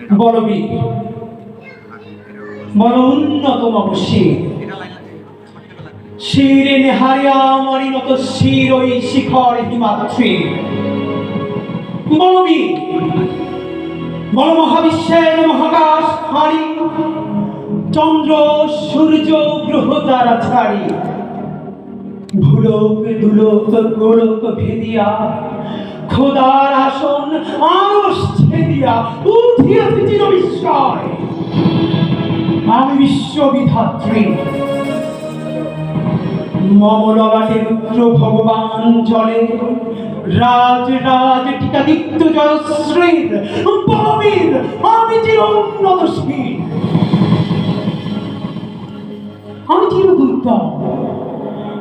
বলবীর বল উন্নতম শির। নেহারিয়া শির ওই শিখর মহাবিশ্বের মহাকাশ হারি। চন্দ্র, সূর্য, গ্রহ তারা ছাড়ি। ভুলোক, দুলোক, গোলক ভেদিয়া খোদার আসন আরস ছেদিয়া উঠিয়াছে চির বিস্ময়। আমি বিশ্ববিধাত্রী। মমললাটে রুদ্র ভগবান জলে, রাজ রাজ টিকাদিত্য জয়শ্রীর বলবীর আমি চির উন্নতশীল আমি চির দুর্গম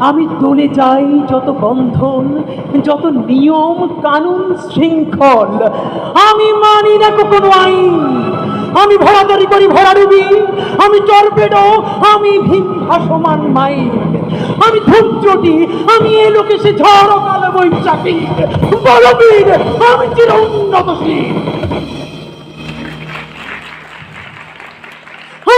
আমি দলে যাই যত বন্ধন, যত নিয়ম, কানুন, শৃঙ্খল। আমি মানি না কোনো আইন। আমি ভরাদারি করি ভরাডুবি আমি টর্পেডো। আমি ভীম ভাসমান মাইন আমি ধূর্যটি আমি এ লোকে সে ঝড় কালো বৈশাখী বলবীর আমি চির উন্নতশীল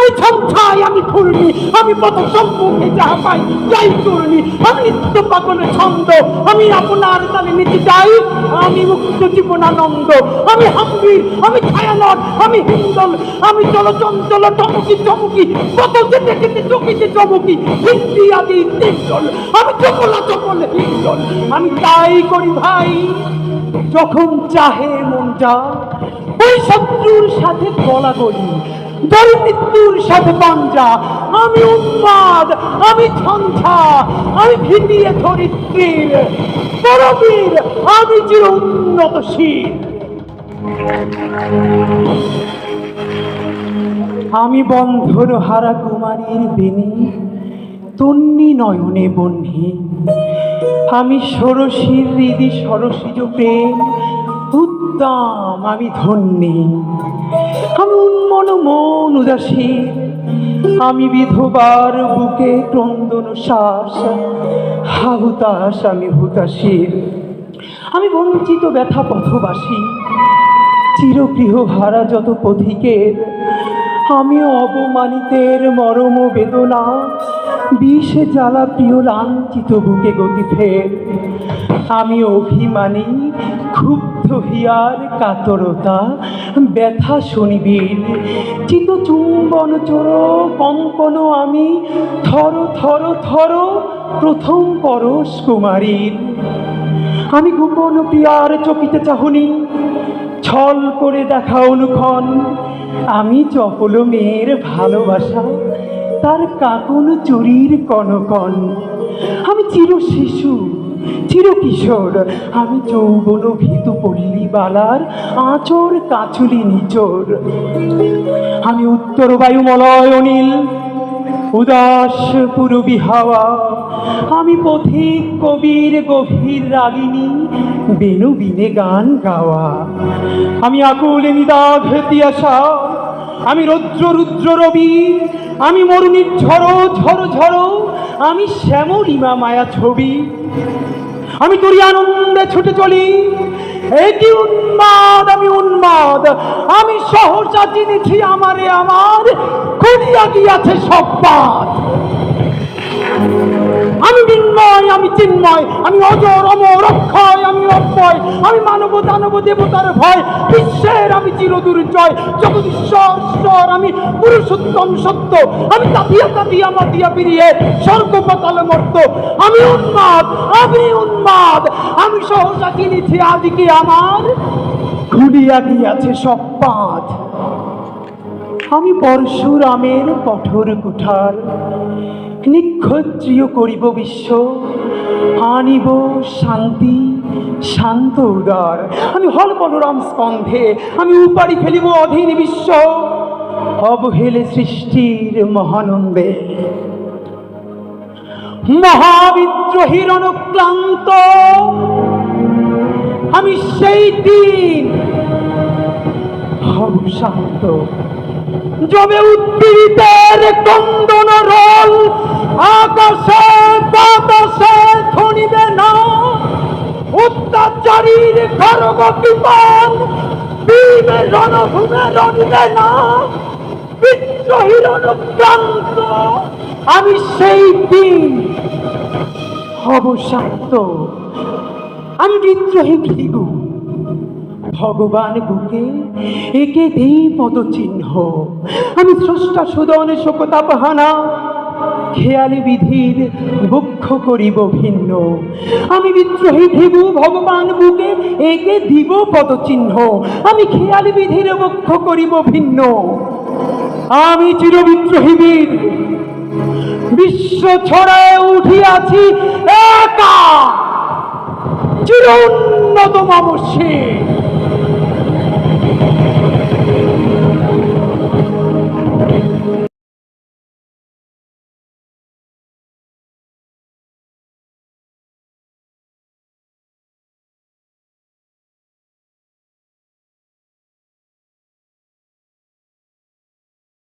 আমি ছমছাই আমি ফুলনি আমি পথ সম্মুখে যাহা পাই যাই চূর্ণি আমি নিত্য পাগলের ছন্দ, আমি আপনার তালে নিতে যাই, আমি মুক্ত জীবনানন্দ, আমি হাম্বির আমি ছায়ানট, আমি হিন্দল, আমি চলচঞ্চল টমকি চমকি কত যেতে যেতে চকিতে চমকি, হিন্দি আদি তিনজল আমি চকলা চকল হিন্দল। আমি তাই করি ভাই, যখন চাহে মন যা ওই শত্রুর সাথে গলা গলি সাথে পাঞ্জা আমি উন্মাদ, আমি ছঞ্ছা আমি ভিতিয়ে ধরিত্রীর। পরবীর, আমি চির আমি বন্ধর হারা কুমারীর বেনি, তন্নি নয়নে বহ্নি আমি ষোড়শীর হৃদি সরসিজ প্রেম উদ্দাম আমি ধন্যী। আমি উন্মন, মন উদাসী। আমি বিধবার বুকে ক্রন্দন শ্বাস। হাহুতাস আমি হুতাশীর আমি বঞ্চিত ব্যথা পথবাসী। চিরগৃহ হারা যত পথিকের। আমি অবমানিতের মরম বেদনা। বিষে জ্বালা প্রিয় লাঞ্ছিত বুকে গতি আমি অভিমানী, ক্ষুব্ধ হিয়ার, কাতরতা, ব্যথা শনিবীর। চিত চুম্বন চোর কঙ্কন আমি, থর থর থর, প্রথম পরশ কুমারীর। আমি গোপন প্রিয়ার চকিতে চাহনি, ছল করে দেখা অনুক্ষণ আমি চপল মেয়ের ভালোবাসা তার কাকুন চুরির কনকন। আমি চির শিশু, চির কিশোর, আমি যৌবন ভীতু পল্লী বালার আঁচর কাচুলি নিচোর। আমি উত্তর বায়ুমলয় অনিল, উদাস পুরবী হাওয়া। আমি পথিক কবির গভীর রাগিনী, বেনু বিনে গান গাওয়া। আমি আকুল নিদাঘ আসা আমি রৌদ্র, রুদ্র রবি, আমি মরুণীর ঝড়ো ঝড়ো ঝড়ো, আমি শ্যামলিমা মায়া ছবি। আমি তোরই আনন্দে ছুটে চলি এটি উন্মাদ, আমি উন্মাদ। আমি সহসা চিনেছি আমারে আমার খুলিয়া গিয়াছে সব পাত চিন্ময়, আমি অজর অমর অক্ষয়, আমি অক্ষয় আমি মানব দানব দেবতার ভয়, বিশ্বের আমি চির দুর্জয় জগদীশ্বর ঈশ্বর, আমি পুরুষোত্তম সত্য, আমি তাপিয়া তাপিয়া মাতিয়া পিরিয়ে স্বর্গ পাতাল মর্ত, আমি উন্মাদ আমি উন্মাদ, আমি সহসা চিনেছি আদিকে আমার খুলিয়া গিয়াছে সব পাঁচ আমি পরশুরামের কঠোর কুঠার। নিক্ষত্রিয় করিব বিশ্ব, আনিব শান্তি, শান্ত উদার। আমি হল বলরাম স্কন্ধে, আমি উপাড়ি ফেলিব অধীন বিশ্ব। অবহেলে সৃষ্টির মহানন্দে। মহাবিদ্রোহীর অনুক্লান্ত আমি সেই দিন হব শান্ত। যবে উদ্দীরিতের কন্দন রোল আকাশে বাতাসে ধনিবে না। অত্যাচারীর খরগ বিমান ভীমে রণভূমে রণিবে না। বিদ্রোহীর অনুক্রান্ত আমি সেই দিন হব শান্ত। আমি বিদ্রোহী ভৃগু। ভগবান বুকে একে দেই পদচিহ্ন। আমি স্রষ্টা সুদনে শোকতাপহানা খেয়ালি বিধির বক্ষ করিব ভিন্ন। আমি বিদ্রোহী ভৃগু ভগবান বুকে একে দিব পদচিহ্ন। আমি খেয়ালি বিধির বক্ষ করিব ভিন্ন। আমি চির বিদ্রোহী বীর। বিশ্ব ছড়ায় উঠিয়াছি একা। চির উন্নত মামসী Thank you.